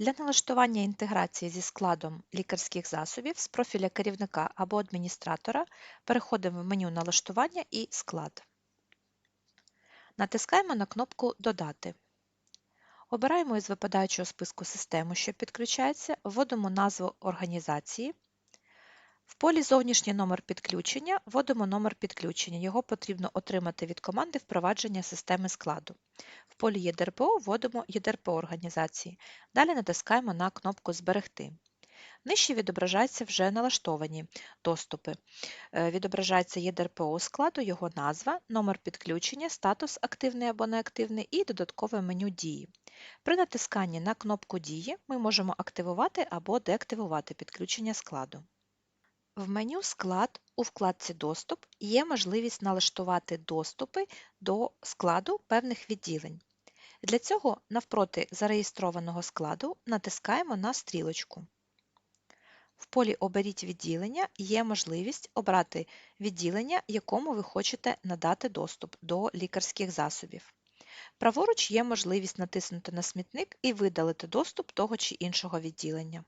Для налаштування інтеграції зі складом лікарських засобів з профіля керівника або адміністратора переходимо в меню Налаштування і Склад. Натискаємо на кнопку Додати. Обираємо із випадаючого списку систему, що підключається, вводимо назву організації. В полі Зовнішній номер підключення вводимо номер підключення. Його потрібно отримати від команди впровадження системи складу. В полі ЄДРПО вводимо ЄДРПО організації. Далі натискаємо на кнопку Зберегти. Нижче відображаються вже налаштовані доступи. Е, Відображається ЄДРПО складу, його назва, номер підключення, статус активний або неактивний і додаткове меню дії. При натисканні на кнопку Дії ми можемо активувати або деактивувати підключення складу. В меню Склад у вкладці Доступ є можливість налаштувати доступи до складу певних відділень. Для цього навпроти зареєстрованого складу натискаємо на стрілочку. В полі Оберіть відділення є можливість обрати відділення, якому ви хочете надати доступ до лікарських засобів. Праворуч є можливість натиснути на смітник і видалити доступ того чи іншого відділення.